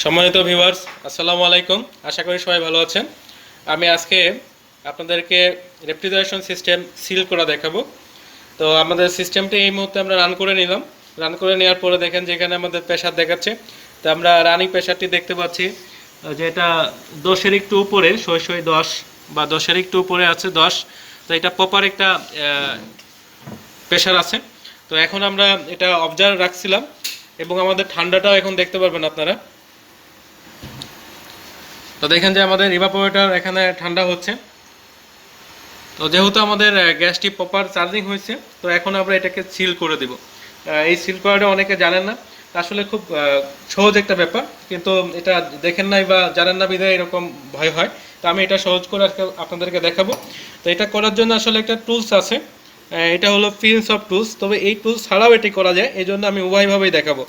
সম্মানিত ভিউয়ার্স আসসালামু আলাইকুম। আশা করি সবাই ভালো আছেন। আমি আজকে আপনাদেরকে রেফ্রিজারেশন সিস্টেম সিল করা দেখাবো। তো আমাদের সিস্টেমটি এই মুহূর্তে আমরা রান করে নিলাম। রান করে নেওয়ার পরে দেখেন যে এখানে আমাদের প্রেশার দেখাচ্ছে। তো আমরা রানিং প্রেশারটি দেখতে পাচ্ছি, যে এটা দশের একটু উপরে সই দশ বা দশের একটু উপরে আছে দশ। তো এটা প্রপার একটা প্রেশার আছে। তো এখন আমরা এটা অবজার্ভ রাখছিলাম এবং আমাদের ঠান্ডাটাও এখন দেখতে পারবেন আপনারা। তো দেখেন যে আমাদের ইভাপোরেটর এখানে ঠান্ডা হচ্ছে। তো যেহেতু আমাদের গ্যাসটি প্রপার চার্জিং হয়েছে, তো এখন আমরা এটাকে সিল করে দিব। এই সিল করাটা অনেকে জানেন না আসলে খুব সহজ একটা ব্যাপার, কিন্তু এটা দেখেন নাই বা জানেন না বিধায় এরকম ভয় হয়, তো আমি এটা সহজ করে আপনাদেরকে দেখাবো। তো এটা করার জন্য আসলে একটা টুলস আছে এটা হলো প্রিন্স অফ টুলস তবে এই টুলস ছাড়াও এটি করা যায় এই জন্য আমি উভয়ভাবেই দেখাবো।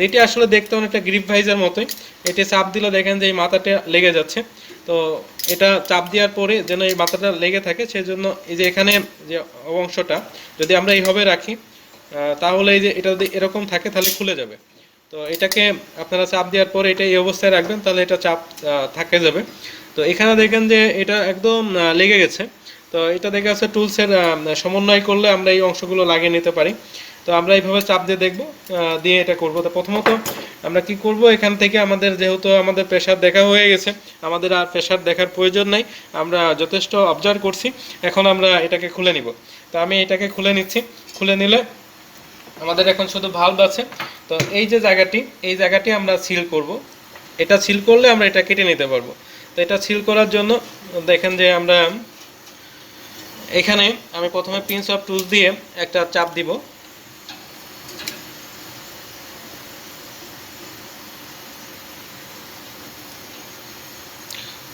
তো এটি আসলে দেখতে অনেকটা গ্রিপ ভাইজের মতোই। এটি চাপ দিলে দেখেন যে এই মাথাটা লেগে যাচ্ছে। তো এটা চাপ দেওয়ার পরে যেন এই মাথাটা লেগে থাকে সেই জন্য এই যে এখানে যে অংশটা, যদি আমরা এইভাবে রাখি তাহলে এই যে এটা যদি এরকম থাকে, তাহলে খুলে যাবে। তো এটাকে আপনারা চাপ দেওয়ার পরে এটা এই অবস্থায় রাখবেন, তাহলে এটা চাপ থাকে যাবে। তো এখানে দেখেন যে এটা একদম লেগে গেছে। তো এটা দেখে আছে টুলসের সমন্বয় করলে আমরা এই অংশগুলো লাগিয়ে নিতে পারি। তো আমরা এইভাবে চাপ দিয়ে দেখব দিয়ে এটা করব। তো প্রথমত আমরা কি করব? এখান থেকে আমাদের যেহেতু আমাদের প্রেশার দেখা হয়ে গেছে, আমাদের আর প্রেশার দেখার প্রয়োজন নাই। আমরা যথেষ্ট অবজার্ভ করছি। এখন আমরা এটাকে খুলে নিব। তো আমি এটাকে খুলে নিচ্ছি। খুলে নিলে আমাদের এখন শুধু ভাল্ব আছে। তো এই যে জায়গাটি, এই জায়গাটি আমরা সিল করব। এটা সিল করলে আমরা এটা কেটে নিতে পারব। তো এটা সিল করার জন্য দেখেন যে আমরা এখানে আমি প্রথমে পিন্স অফ টুলস দিয়ে একটা চাপ দিব।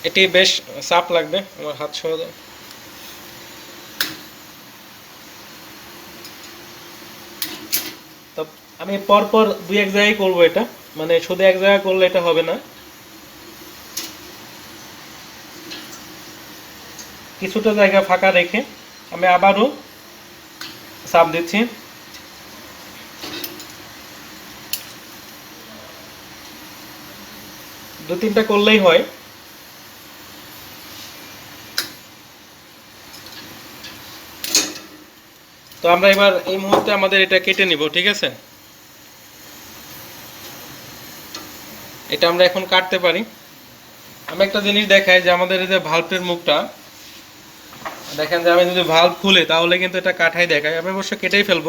এটি বেশ চাপ লাগবে, আমার হাত সহ তো আমি পরপর দুই এক জায়গায় করব এটা মানে শুধু এক জায়গায় করলে এটা হবে না। কিছুটা জায়গা ফাঁকা রেখে আমি আবারও চাপ দিচ্ছি। দু তিনটা করলেই হয়। তো আমরা এবার এই মুহূর্তে আমাদের এটা কেটে নিব, ঠিক আছে? এটা আমরা এখন কাটতে পারি। আমি একটা জিনিস দেখাই যে আমাদের এই যে ভাল্বের মুখটা, দেখেন যে আমি যদি ভাল্ব খুলে তাহলে কিন্তু এটা কাঠাই দেখায়। আমি অবশ্য কেটেই ফেলব।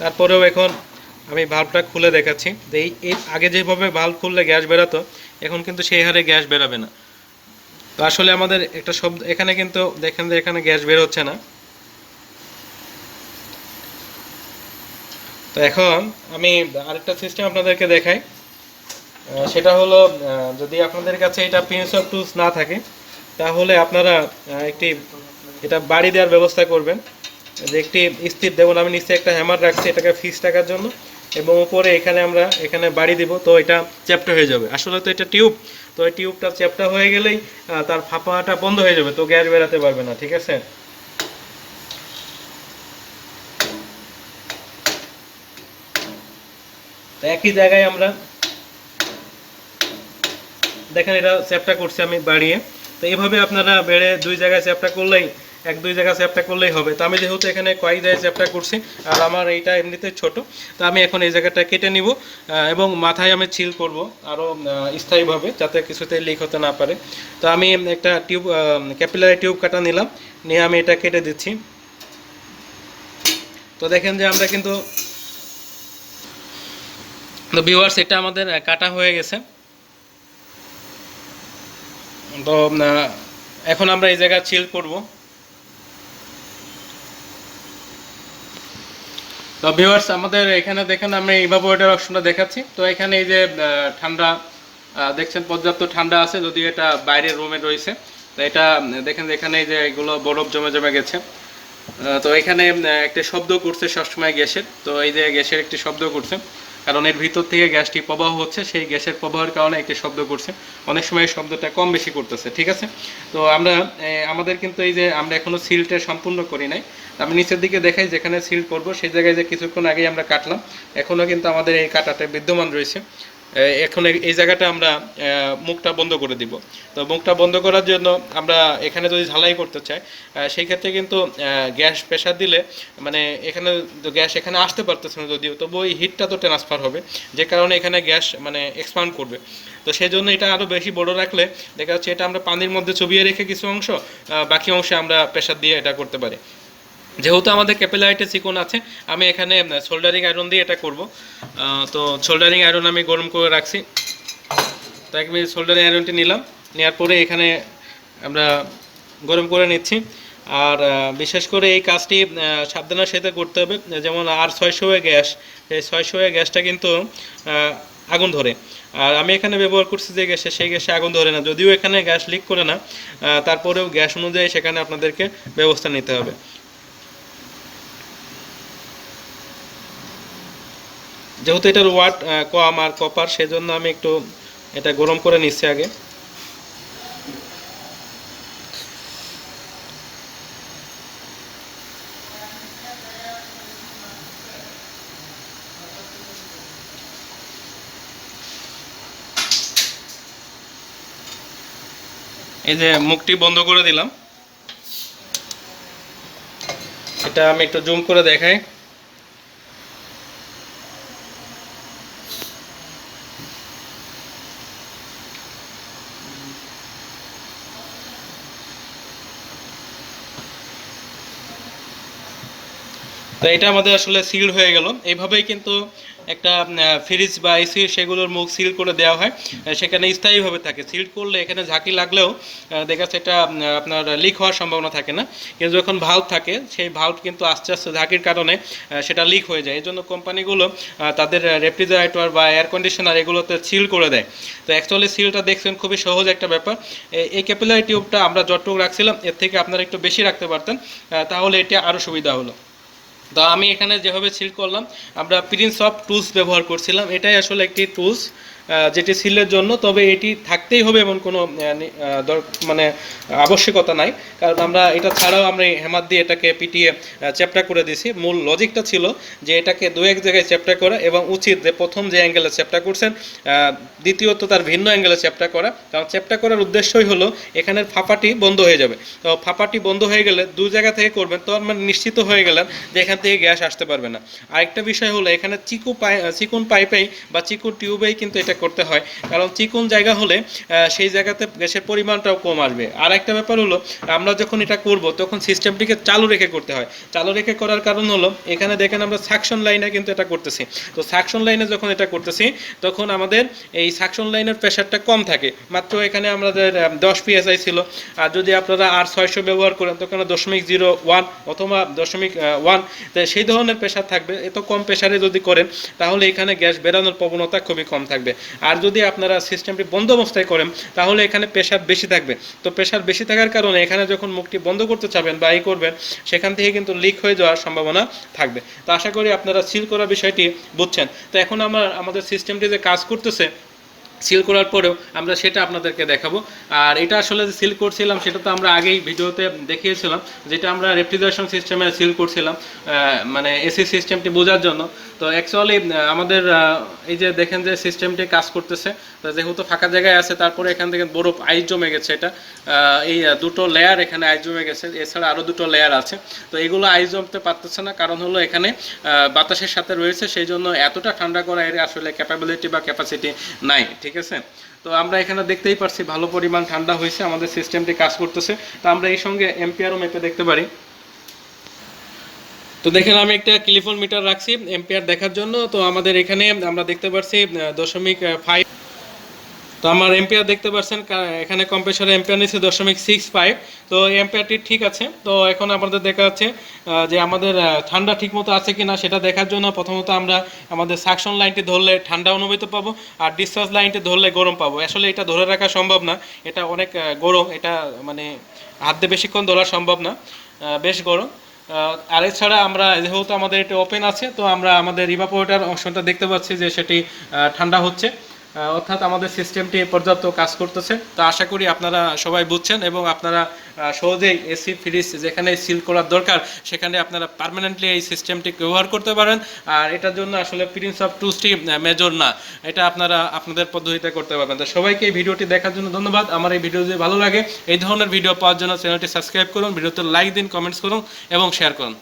তারপরেও এখন আমি ভাল্বটা খুলে দেখাচ্ছি। যে এই এই আগে যেভাবে ভাল্ব খুললে গ্যাস বেরাতো, এখন কিন্তু সেই হারে গ্যাস বেরোবে না। তো আসলে আমাদের একটা শব্দ এখানে কিন্তু দেখেন যে এখানে গ্যাস বের হচ্ছে না। তো এখন আমি আরেকটা সিস্টেম আপনাদেরকে দেখাই। সেটা হলো যদি আপনাদের কাছে এটা পিন্স অফ টুলস না থাকে, তাহলে আপনারা একটি, এটা বাড়ি দেওয়ার ব্যবস্থা করবেন। যে একটি স্থির যেমন আমি নিচে একটা হ্যামার রাখছি, এটাকে ফিক্স টাকার জন্য, এবং উপরে এখানে আমরা, এখানে বাড়ি দিব, তো এটা চ্যাপ্টা হয়ে যাবে। আসলে তো এটা টিউব তো এই টিউবটা চ্যাপ্টা হয়ে গেলেই তার ফাঁপাটা বন্ধ হয়ে যাবে, তো গ্যাস বেরাতে পারবে না, ঠিক আছে? একই জায়গায় আমরা দেখেন এটা চ্যাপটা করছি আমি বাড়িয়ে। তো এইভাবে আপনারা বেড়ে দুই জায়গায় চ্যাপটা করলেই, এক দুই জায়গায় চ্যাপটা করলেই হবে। তো আমি যেহেতু এখানে কয়েক জায়গায় চ্যাপটা করছি, আর আমার এইটা এমনিতে ছোট, তো আমি এখন এই জায়গাটা কেটে নিব এবং মাথায় আমি চিল করব আরও স্থায়ীভাবে, যাতে কিছুতে লিক হতে না পারে। তো আমি একটা টিউব ক্যাপিলারি টিউব কাটা নিলাম, নিয়ে আমি এটা কেটে দিচ্ছি। তো দেখেন যে আমরা কিন্তু তো ভিউয়ার্স এটা আমাদের কাটা হয়ে গেছে। তো এখন আমরা এই জায়গা চিল করব। তো ভিউয়ার্স আমাদের এখানে দেখেন আমি ইভাপোরেটর অপশনটা দেখাচ্ছি। তো, এখানে এই যে ঠান্ডা দেখছেন, পর্যাপ্ত ঠান্ডা আছে, যদি এটা বাইরের রুমে রয়েছে। তো, এটা দেখেন এখানে যে এগুলো বরফ জমে জমে গেছে। তো, এখানে একটা শব্দ করছে সবসময় গ্যাসের। তো, এই যে গ্যাসের একটি শব্দ করছে। কারণ এর ভিতর থেকে গ্যাসটি প্রবাহ হচ্ছে, সেই গ্যাসের প্রবাহের কারণে একটি শব্দ করছে অনেক সময় এই শব্দটা কম বেশি করতেছে ঠিক আছে? তো আমরা আমাদের কিন্তু এই যে আমরা এখনও সিলটা সম্পূর্ণ করি নাই। আমি নিচের দিকে দেখাই যেখানে সিল করব, সেই জায়গায় যে কিছুক্ষণ আগেই আমরা কাটলাম। এখনও কিন্তু আমাদের এই কাটাটা বিদ্যমান রয়েছে। এখন এই- জায়গাটা আমরা মুখটা বন্ধ করে দিব। তো মুখটা বন্ধ করার জন্য আমরা এখানে যদি ঝালাই করতে চাই সেই ক্ষেত্রে কিন্তু গ্যাস প্রেশার দিলে মানে এখানে গ্যাস এখানে আসতে পারতেছে না যদিও তবু ওই হিটটা তো ট্রান্সফার হবে। যে কারণে এখানে গ্যাস মানে এক্সপান্ড করবে। তো সেই জন্য এটা আরও বেশি বড় রাখলে দেখা যাচ্ছে এটা আমরা পানির মধ্যে চুবিয়ে রেখে কিছু অংশ বাকি অংশে আমরা প্রেশার দিয়ে এটা করতে পারি। যেহেতু আমাদের ক্যাপিলাইটে চিকন আছে, আমি এখানে সোল্ডারিং আয়রন দিয়ে এটা করব। তো সোল্ডারিং আয়রন আমি গরম করে রাখছি। তাই আমি সোল্ডারিং আয়রনটি নিলাম। নেওয়ার পরে এখানে আমরা গরম করে নিচ্ছি। আর বিশেষ করে এই কাজটি সাবধানের সাথে করতে হবে। যেমন আর ছয়শো গ্যাস, এই ছয়শো গ্যাসটা কিন্তু আগুন ধরে। আর আমি এখানে ব্যবহার করছি যে গ্যাসে, সেই গ্যাসে আগুন ধরে না। যদিও এখানে গ্যাস লিক করে না তারপরেও গ্যাস অনুযায়ী সেখানে আপনাদেরকে ব্যবস্থা নিতে হবে। যেহেতু এটার ওয়াট কম আর কপার সেজন্য আমি একটু এটা গরম করে নিচ্ছি আগে। এই যে মুখটি বন্ধ করে দিলাম। এটা আমি একটু জুম করে দেখাই। তো এটা আমাদের আসলে সিল হয়ে গেল। এইভাবেই কিন্তু একটা ফ্রিজ বা এসি সেগুলোর মুখ সিল করে দেওয়া হয়। সেখানে স্থায়ীভাবে থাকে। সিল করলে এখানে ঝাঁকি লাগলেও দেখা যাচ্ছে আপনার লিক হওয়ার সম্ভাবনা থাকে না। কিন্তু যখন ভাল্ব থাকে, সেই ভাল্ব কিন্তু আস্তে আস্তে ঝাঁকির কারণে সেটা লিক হয়ে যায়। এই জন্য কোম্পানিগুলো তাদের রেফ্রিজারেটর বা এয়ার কন্ডিশনার এগুলোতে সিল করে দেয়। তো অ্যাকচুয়ালি সিলটা দেখছেন, খুবই সহজ একটা ব্যাপার। এই ক্যাপিলারি টিউবটা আমরা যতটুকু রাখছিলাম, এর থেকে আপনারা একটু বেশি রাখতে পারতেন তাহলে এটা আরও সুবিধা হলো। তো আমি এখানে যেভাবে সিল করলাম, আমরা প্রিন্স অফ টুলস ব্যবহার করছিলাম। এটাই আসলে একটি টুলস যেটি সিলের জন্য, তবে এটি থাকতেই হবে এমন কোনো মানে আবশ্যকতা নাই। কারণ আমরা, এটা ছাড়াও আমরা হেমার দিয়ে এটাকে পিটিয়ে চ্যাপ্টা করে দিয়েছি। মূল লজিকটা ছিল যে এটাকে দু এক জায়গায় চ্যাপ্টা করা এবং উচিত যে প্রথম যে অ্যাঙ্গেলে চ্যাপ্টা করছেন দ্বিতীয়ত তার ভিন্ন অ্যাঙ্গেলে চ্যাপ্টা করা। কারণ চ্যাপ্টা করার উদ্দেশ্যই হলো এখানের ফাঁপাটি বন্ধ হয়ে যাবে। তো ফাঁপাটি বন্ধ হয়ে গেলে দু জায়গা থেকে করবেন, তো মানে নিশ্চিত হয়ে গেলেন যে এখান থেকে গ্যাস আসতে পারবে না। আরেকটা বিষয় হলো এখানে চিকু পাই চিকুন পাইপেই বা চিকুন টিউবেই কিন্তু এটা করতে হয়। কারণ চিকুন জায়গা হলে সেই জায়গাতে গ্যাসের পরিমাণটাও কম আসবে। আর একটা ব্যাপার হলো, আমরা যখন এটা করব, তখন সিস্টেমটিকে চালু রেখে করতে হয়। চালু রেখে করার কারণ হলো, এখানে দেখেন আমরা সাকশন লাইনে কিন্তু এটা করতেছি। তো সাকশন লাইনে যখন এটা করতেছি, তখন আমাদের এই সাকশন লাইনের প্রেশারটা কম থাকে। মাত্র এখানে আমাদের দশ পিএসআই ছিল। আর যদি আপনারা আর ছয়শো ব্যবহার করেন, তখন দশমিক জিরো ওয়ান অথবা দশমিক ওয়ান সেই ধরনের প্রেশার থাকবে। এত কম প্রেশারে যদি করেন, তাহলে এখানে গ্যাস বেরানোর প্রবণতা খুবই কম থাকবে। আর যদি আপনারা সিস্টেমটি বন্ধ অবস্থায় করেন, তাহলে এখানে প্রেশার বেশি থাকবে। তো প্রেশার বেশি থাকার কারণে এখানে যখন মুখটি বন্ধ করতে চাবেন বা এই করবেন, সেখান থেকে কিন্তু লিক হয়ে যাওয়ার সম্ভাবনা থাকবে। তো আশা করি আপনারা সিল করা বিষয়টি বুঝছেন। তো এখন আমরা, আমাদের সিস্টেমটি যে কাজ করতেছে সিল করার পরেও আমরা সেটা আপনাদেরকে দেখাবো। আর এটা আসলে যে সিল করছিলাম, সেটা তো আমরা আগেই ভিডিওতে দেখিয়েছিলাম, যেটা আমরা রেফ্রিজারেশন সিস্টেমে সিল করছিলাম মানে এসি সিস্টেমটি বোঝার জন্য। তো অ্যাকচুয়ালি আমাদের এই যে দেখেন যে সিস্টেমটি কাজ করতেছে, তো যেহেতু ফাঁকা জায়গায় আছে, তারপরে এখান থেকে বরফ আইস জমে গেছে এটা। এই দুটো লেয়ার এখানে আইস জমে গেছে, এছাড়া আরও দুটো লেয়ার আছে। তো এগুলো আইস জমতে পারতেছে না, কারণ হলো এখানে বাতাসের সাথে রয়েছে, সেই জন্য এতটা ঠান্ডা করা এর আসলে ক্যাপাবিলিটি বা ক্যাপাসিটি নাই আছে? তো আমরা এখানে দেখতেই পারছি ভালো পরিমাণ ঠান্ডা হয়েছে, আমাদের সিস্টেমটি কাজ করতেছে। তো আমরা এই সঙ্গে এম্পিয়ারও মেপে দেখতে পারি। তো দেখেন, আমি একটা কিলিফোন মিটার রাখছি এম্পিয়ার দেখার জন্য। তো আমাদের এখানে আমরা দেখতে পারছি দশমিক ফাইভ তো আমার এম্পিয়ার দেখতে পাচ্ছেন এখানে কম্প্রেসরে এম্পিয়ার নিচ্ছে দশমিক সিক্স ফাইভ তো এম্পিয়ারটি ঠিক আছে। তো এখন আমাদের দেখা যাচ্ছে যে আমাদের ঠান্ডা ঠিকমতো আছে কি না সেটা দেখার জন্য প্রথমত আমরা আমাদের সাকশন লাইনটি ধরলে ঠান্ডা অনুভূত পাবো আর ডিসচার্জ লাইনটি ধরলে গরম পাবো। আসলে এটা ধরে রাখা সম্ভব না। এটা অনেক গরম, এটা মানে হাত বেশিক্ষণ ধরা সম্ভব না বেশ গরম। আর এছাড়া আমরা, যেহেতু আমাদের এটা ওপেন আছে, তো আমরা আমাদের রিভাপোরেটার অপশনটা দেখতে পাচ্ছি যে সেটি ঠান্ডা হচ্ছে। অর্থাৎ আমাদের সিস্টেমটি পর্যাপ্ত কাজ করতেছে। তো আশা করি আপনারা সবাই বুঝছেন এবং আপনারা সহজেই এসি ফ্রিজ যেখানে সিল করার দরকার, সেখানে আপনারা পার্মানেন্টলি এই সিস্টেমটি ব্যবহার করতে পারেন। আর এটার জন্য আসলে প্রিন্স অফ টুসটি মেজর না। এটা আপনারা আপনাদের পদ্ধতিতে করতে পারবেন। তো সবাইকে এই ভিডিওটি দেখার জন্য ধন্যবাদ। আমার এই ভিডিও যদি ভালো লাগে, এই ধরনের ভিডিও পাওয়ার জন্য চ্যানেলটি সাবস্ক্রাইব করুন, ভিডিওতে লাইক দিন কমেন্টস করুন এবং শেয়ার করুন।